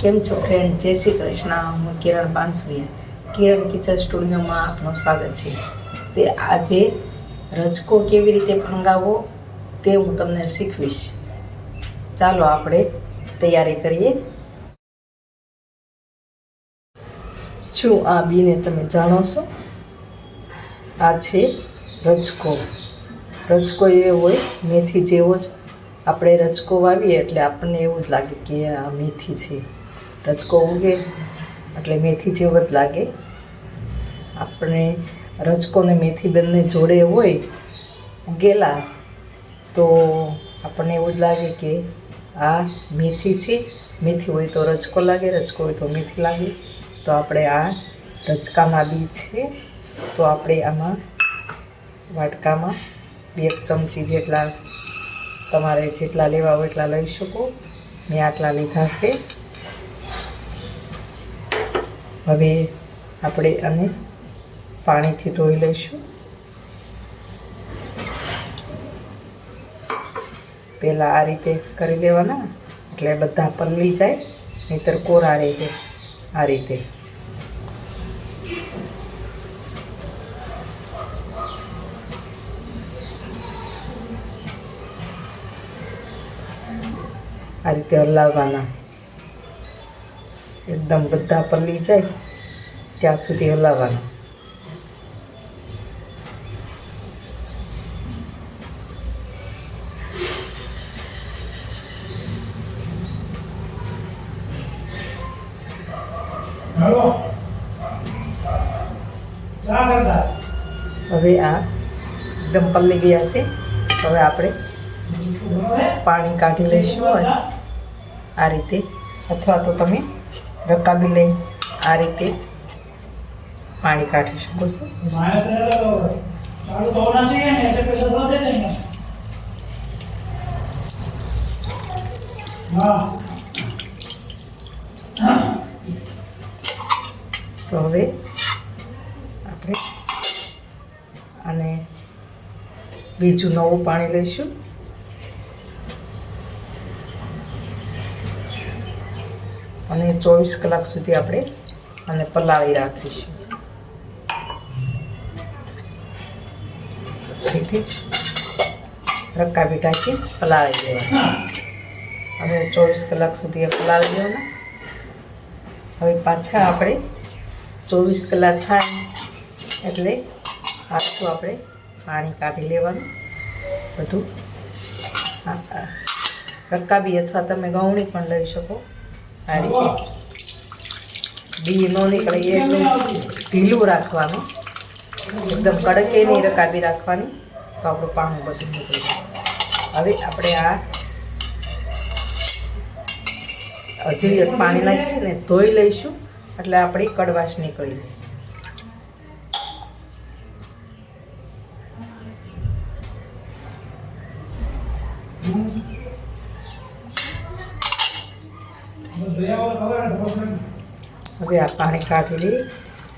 કેમ છો ફ્રેન્ડ જય શ્રી કૃષ્ણ. હું કિરણ બાંસુરિયા. કિરણ કિચન સ્ટુડિયોમાં આપનું સ્વાગત છે. તે આજે રજકો કેવી રીતે ફણગાવવો તે હું તમને શીખવીશ. ચાલો આપણે તૈયારી કરીએ. શું આ બીને તમે જાણો છો? આ છે રજકો. રજકો એ હોય, મેથી જેવો જ. આપણે રજકો વાવીએ એટલે આપણને એવું જ લાગે કે આ મેથી છે. રજકો ઉગે, એટલે મેથી જેવો જ લાગે. આપણે રચકો ને મેથી બંને જોડે હોય, ઉગેલા, તો આપણને એવું જ લાગે કે આ મેથી છે. મેથી હોય તો રચકો લાગે રચકો હોય તો મેથી લાગે. તો આપણે આ રચકામાં બી છે. તો આપણે આમાં વાટકામાં બે ચમચી જેટલા તમારે જેટલા લેવા હોય એટલા લઈ શકો. મેં આટલા લીધા છે. હવે આપણે આને પાણીથી ધોઈ લઈશું. પહેલાં આ રીતે કરી લેવાના, એટલે બધા પલળી જાય, નહીતર કોરા રહે આ રીતે. આ રીતે હલાવવાના. એકદમ બધા પલળી જાય. ત્યાં સુધી હલાવવાના. હવે આ એકદમ લઈ ગયા છે. હવે આપણે પાણી કાઢી લઈશું અને આ રીતે. અથવા તો તમે રકાબી લઈ આ રીતે પાણી કાઢી શકો છો. તો હવે આપણે અને બીજું નવું પાણી લઈશું. અને ચોવીસ કલાક સુધી આપણે અને પલાવી રાખીશું. તેથી રકાબી ટાંકી પલાળી દેવાના. હવે ચોવીસ કલાક સુધી એ પલાળી દેવાના. હવે પાછા આપણે ચોવીસ કલાક થાય એટલે પાછું આપણે પાણી કાઢી લેવાનું. બધું. રકાબી અથવા તમે ગૌણી પણ લઈ શકો. આ રીતે. બી ન નીકળે, એ ઢીલું રાખવાનું. એકદમ કડકે નહીં રકાબી રાખવાની. તો આપણું પાણું બધું નીકળી હવે આપણે આ હજી પાણી નાખીએ ને ધોઈ લઈશું. એટલે આપણી કડવાશ નીકળી જાય. હવે આ પાણી કાઢી લઈએ.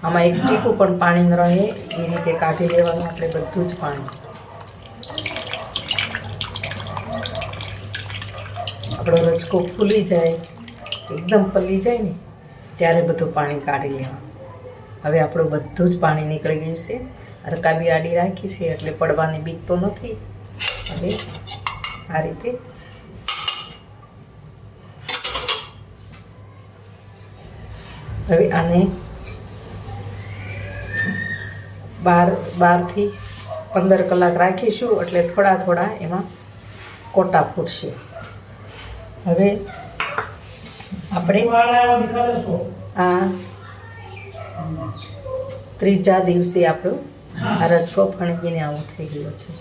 આમાં એક ટીપું પણ પાણી ન રહે. એ રીતે કાઢી લેવાનું આપણે બધું જ પાણી. આપણો રચકો ફૂલી જાય, એકદમ પલી જાય ને, ત્યારે બધું પાણી કાઢી લેવાનું. હવે આપણું બધું જ પાણી નીકળી ગયું છે. રકાબી આડી રાખી છે એટલે પડવાની બીક તો નથી. હવે આ રીતે હવે આને બાર, બારથી પંદર કલાક રાખીશું એટલે થોડા થોડા એમાં કોટા ફૂટશે. હવે આપણે આ ત્રીજા દિવસે આપણો આ રચકો ફણગીને આવું થઈ ગયો છે.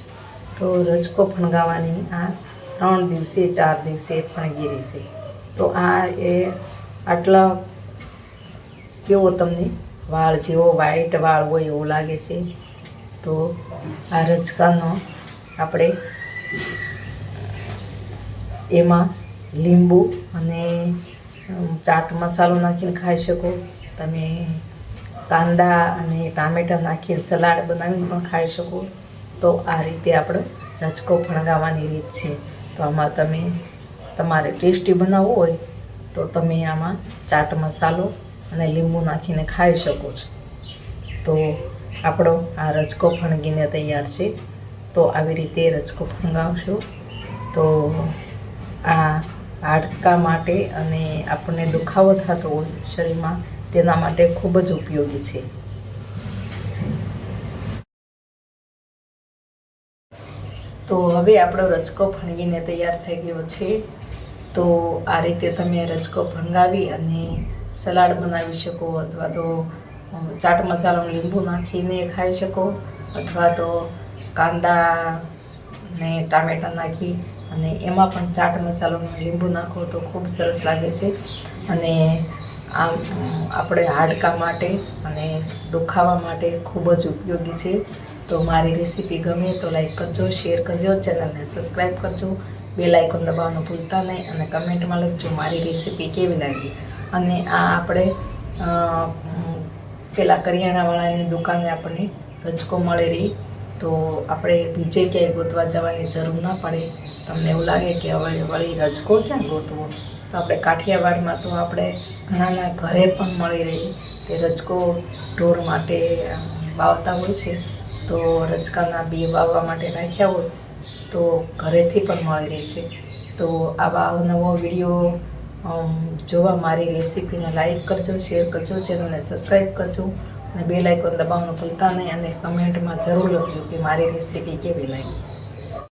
તો રચકો ફણગાવાની આ ત્રણ દિવસે, ચાર દિવસે ફણગી રહેશે તો આ એ આટલા કેવો તમને વાળ જેવો વ્હાઈટ વાળ હોય એવો લાગે છે. તો આ રચકાનો આપણે એમાં લીંબુ અને ચાટ મસાલો નાખીને ખાઈ શકો. તમે કાંદા અને ટામેટાં નાખીને સલાડ બનાવીને પણ ખાઈ શકો. તો આ રીતે આપણે રચકો ફણગાવવાની રીત છે. તો આમાં તમે, તમારે ટેસ્ટી બનાવવો હોય તો તમે આમાં ચાટ મસાલો અને લીંબુ નાખીને ખાઈ શકો છો. તો આપણો આ રચકો ફણગીને તૈયાર છે. તો આવી રીતે રચકો ફણગાવશો તો આ હાડકા માટે અને આપણને દુખાવો થતો હોય શરીરમાં, તેના માટે ખૂબ જ ઉપયોગી છે. તો હવે આપણો રચકો ફણગીને તૈયાર થઈ ગયો છે. તો આ રીતે તમે રચકો ફણગાવી અને સલાડ બનાવી શકો અથવા તો ચાટ મસાલો લીંબુ નાખીને ખાઈ શકો અથવા તો કાંદા ને ટામેટાં નાખી અને એમાં પણ ચાટ મસાલો લીંબુ નાખો તો ખૂબ સરસ લાગે છે. અને આમ આપણે હાડકા માટે અને દુખાવા માટે ખૂબ જ ઉપયોગી છે. તો મારી રેસીપી ગમે તો લાઈક કરજો, શેર કરજો, ચેનલને સબસ્ક્રાઈબ કરજો. બેલ આઇકોન દબાવવાનું ભૂલતા નહીં અને કમેન્ટમાં લખજો મારી રેસીપી કેવી લાગી. અને આ આપણે પેલા કરિયાણાવાળાની દુકાને આપણને રચકો મળી રહી. તો આપણે બીજે ક્યાંય ગોતવા જવાની જરૂર ના પડે. તમને એવું લાગે કે હવે વળી રચકો ક્યાં ગોતવો? તો આપણે કાઠિયાવાડમાં તો આપણે ઘણાના ઘરે પણ મળી રહી. તે રચકો ઢોર માટે વાવતા હોય છે. તો રચકાના બી વાવવા માટે નાખ્યા હોય, તો ઘરેથી પણ મળી રહે છે. તો આવા નવો વીડિયો જોવા મારી રેસીપીને લાઈક કરજો, શેર કરજો, ચેનલને સબસ્ક્રાઈબ કરજો. અને બે લાઇકોન દબાવવાનું ભૂલતા નહીં અને કમેન્ટમાં જરૂર લખજો કે મારી રેસીપી કેવી લાગી.